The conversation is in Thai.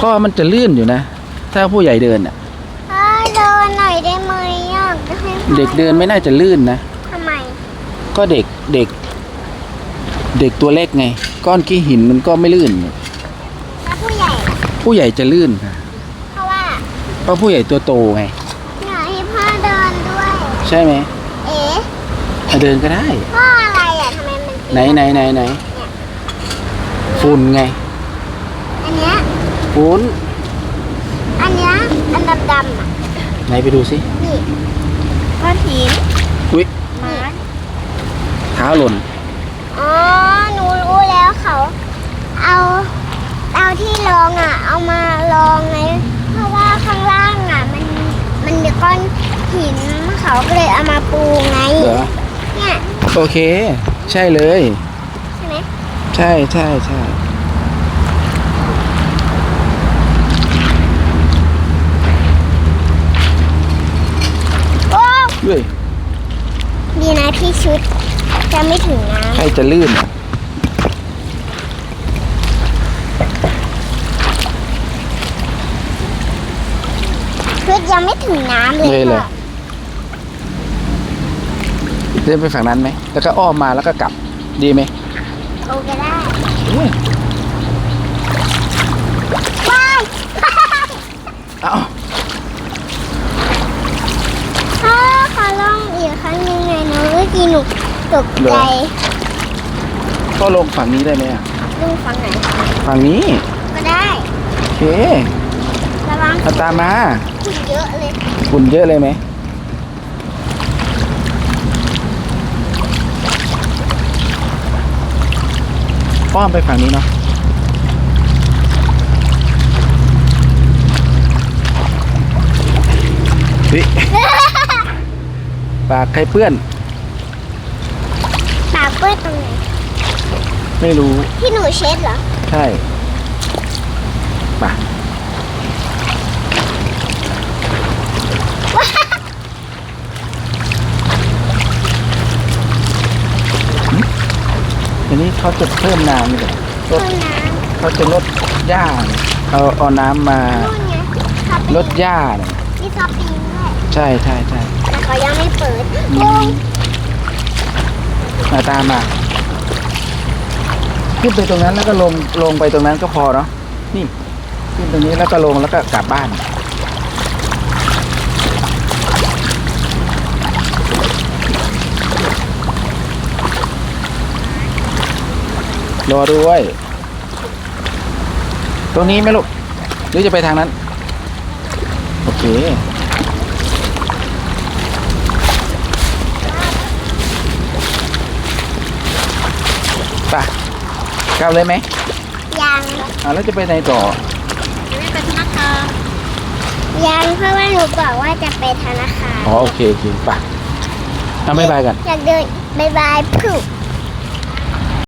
พ่อมันจะลื่นอยู่นะ ถ้าผู้ใหญ่เดินอะพ่อเดินหน่อยได้ไหมอยากให้พ่อเด็กเดินไม่น่าจะลื่นนะ ทำไมก็เด็กเด็ก เด็กตัวเล็กไง ก้อนขี้หินมันก็ไม่ลื่น แล้วผู้ใหญ่ล่ะผู้ใหญ่จะลื่นค่ะเพราะว่าเพราะผู้ใหญ่ตัวโตไง อยากให้พ่อเดินด้วย ใช่ไหมเอ๊ะอะเดินก็ได้ พ่ออะไรอะทำไมมันไหนไหนไหนไหนฝุ่นไงอันเนี้ยฝุ่นอันเนี้ยอันดำๆอะไหนไปดูสินี่ก้อนหินอุ๊ยมาเท้าหล่นอ๋อหนูรู้แล้วเขา เอาเอาที่รองอะ เอามาลองไงเพราะว่าข้างล่างอะ มันมันมีก้อนหินเขาก็เลยเอามาปูไงเหรอเนี่ยโอเค ใช่เลย ใช่ไหมใช่ใช่ใช่ โอ้ ด้วย ดีนะที่ชุด จะไม่ถึงน้ใครจะลื่นอะำชุดยังไม่ถึงน้ำเลยเลยเหรอพ่อเดินไปฝั่งนั้นไหม แล้วก็อ้อมมาแล้วก็กลับ ดีไหมโอเคได้ อุ๊ยว้าย เอ้า พ่อขอลองอีกครั้งหนึงไง นะเมื่อกี้หนูตกใจก็ลงฝั่งนี้ได้ไหมอะลุงฟังไหน ฝั่งนี้ก็ได้ โอเคระวังเอาตามมาฝุ่นเยอะเลย ฝุ่นเยอะเลยไหมอ้อมไปฝั่งนี้เนาะเฮ้ยปากใครเปื้อนปากเปื้อนตรงไหนไม่รู้ ที่หนูเช็ดเหรอใช่ปะอันนี้เขาจะเพิ่มน้ำเลยลห้อดงน้เขาจะลดหญ้าเอาเอาน้ำมาำนู่นไงท็อปปิ้งลดหญ้าเนี่ยมีท็อปปิ้งด้วยใช่ใช่ใช่แต่เขายังไม่เปิดอืลุ มาตามมาขึ้นไปตรงนั้นแล้วก็ลงลงไปตรงนั้นก็พอเนาะนี่ ขึ้นตรงนี้แล้วก็ลงแล้วก็กลับบ้านรอด้วย ตรงนี้ไหมลูกหรือจะไปทางนั้น โอเค ไป กลับเลยไหมยังอ่าแล้วจะไปไหนต่อยังเพราะว่าหนูบอกว่าจะไปธนาคารอ๋อโอเคโอเคไปเอาบ๊ายบายกันอยากเดินบายบายผูก